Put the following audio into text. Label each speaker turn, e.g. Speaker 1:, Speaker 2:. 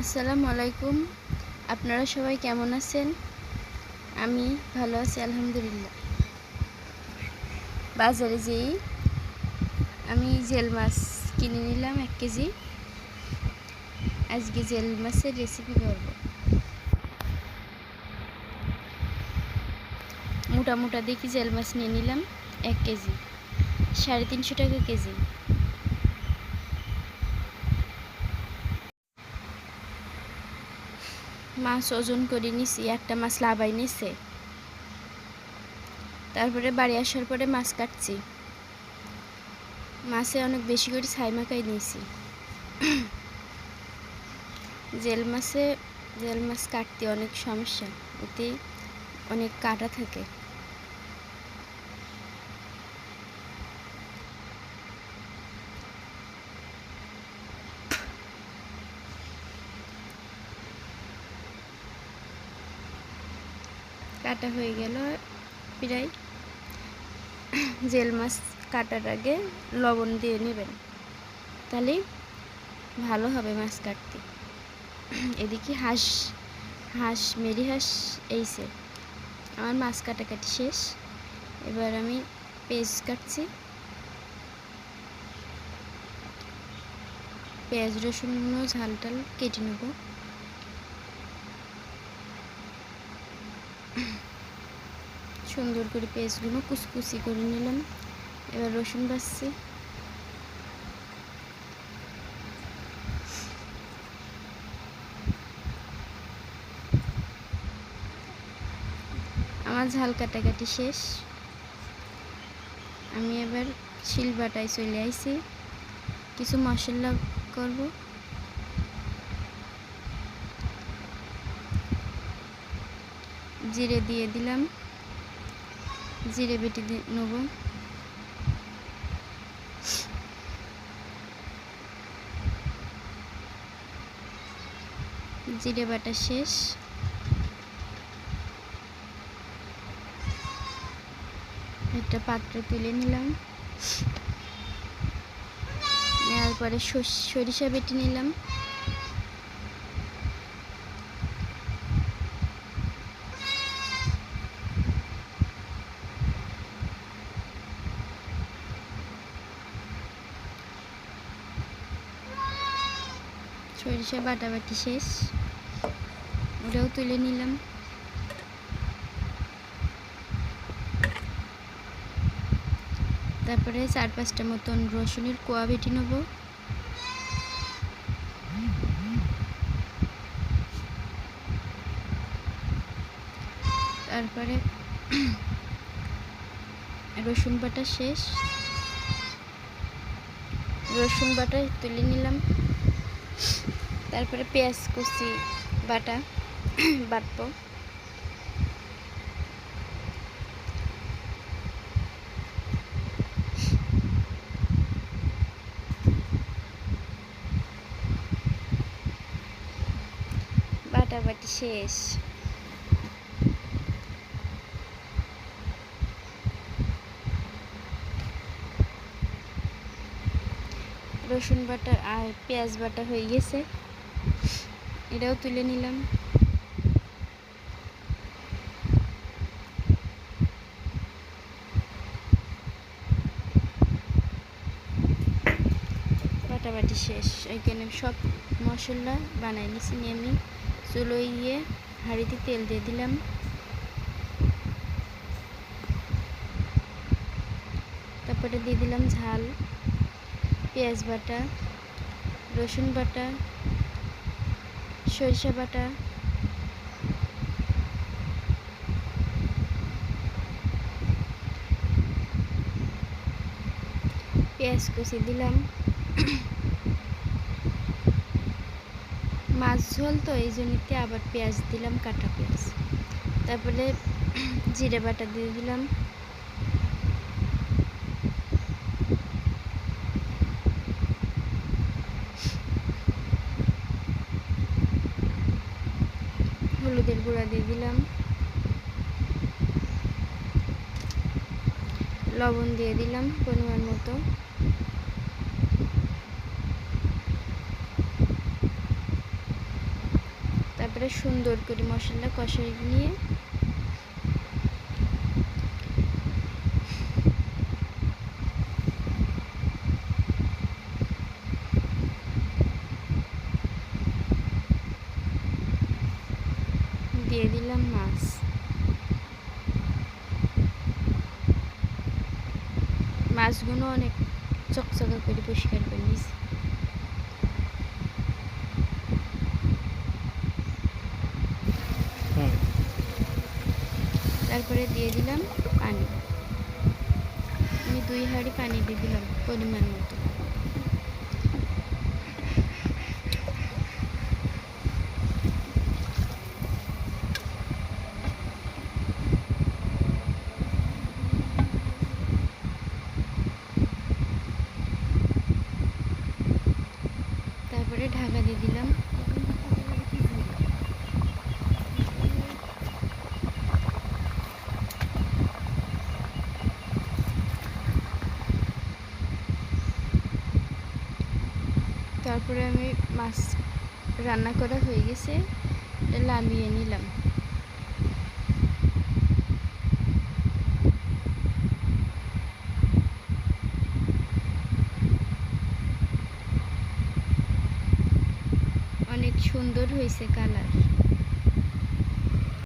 Speaker 1: আসসালামু আলাইকুম। আপনারা সবাই কেমন আছেন? আমি ভালো আছি, আলহামদুলিল্লাহ। বাজারে যেই আমি জেল মাছ কিনে নিলাম এক কেজি। আজকে জেল মাছের রেসিপি করব। মোটা মোটা দেখি জেল মাছ নিয়ে নিলাম এক কেজি। সাড়ে তিনশো টাকা কেজি। মাছ ওজন করে নিছি, একটা মাছ লাভাই নিছে। তারপরে বাড়ি আসার পরে মাছ কাটছি। মাছে অনেক বেশি করে ছাই মাখাই নিয়েছি জেল মাছে, জেল মাছ কাটতে অনেক সমস্যা, এতে অনেক কাটা থাকে। কাটা হয়ে গেল প্রায়। জেল মাছ কাটার আগে লবণ দিয়ে নেবেন। তাহলে ভালো হবে মাছ কাটতে। এদিকে হাঁস হাঁস, মেরি হাঁস এইছে। আমার মাছ কাটাকাটি শেষ। এবার আমি পেঁয়াজ কাটছি। পেঁয়াজ, রসুন ঝাল টাল কেটে নেব। সুন্দর করে পেঁয়াজগুলো কুচকুচি করে নিলাম। এবার রসুন বাছছি আমার ঝাল কাটাকাটি শেষ। আমি এবার শিল বাটায় চলে আইছি। কিছু মশলা করব। জিরে দিয়ে দিলাম। জিরে বেটে নেব। জিরে বাটা শেষ। একটা পাত্র তুলে নিলাম। নেওয়ার পরে সরিষা বেটে নিলাম। সরিষা বাটাবাটি শেষ। ওটাও তুলে নিলাম। তারপরে চার পাঁচটা মতন রসুনের কোয়া বেটে নেব। তারপরে রসুন বাটা শেষ। রসুন বাটা তুলে নিলাম। তারপরে পেঁয়াজ কুচি, বাটা, বাটবো। বাটা বাটি শেষ। রসুন বাটা আর পেঁয়াজ বাটা হয়ে গেছে। এটাও তুলে নিলাম। বাটাবাটি শেষ। এখানে সব মশলা বানাই নিছি নিয়ে আমি। চুলোয় গিয়ে হাঁড়িতে তেল দিয়ে দিলাম। তারপরে দিয়ে দিলাম ঝাল, পেঁয়াজ বাটা, রসুন বাটা সরিষা বাটা পেঁয়াজ কুচি দিলাম। মাছ ঝোল তো, এই জন্যতে আবার পেঁয়াজ দিলাম, কাটা পেঁয়াজ। তারপরে জিরে বাটা দিয়ে দিলাম। হলুদের গুঁড়া দিয়ে দিলাম। লবণ দিয়ে দিলাম পরিমাণ মতো। তারপরে সুন্দর করে মশলা কষাই নিয়ে দিয়ে দিলাম মাছ মাছগুলো অনেক চকচকা করে পরিষ্কার করে নিয়েছি তারপরে দিয়ে দিলাম পানি আমি দুই হাড়ি পানি দিয়ে দিলাম পরিমাণ মতো তারপরে ঢাকা দিয়ে দিলাম তারপরে আমি মাছ রান্না করা হয়ে গেছে নামিয়ে নিলাম। অনেক সুন্দর হয়েছে কালার।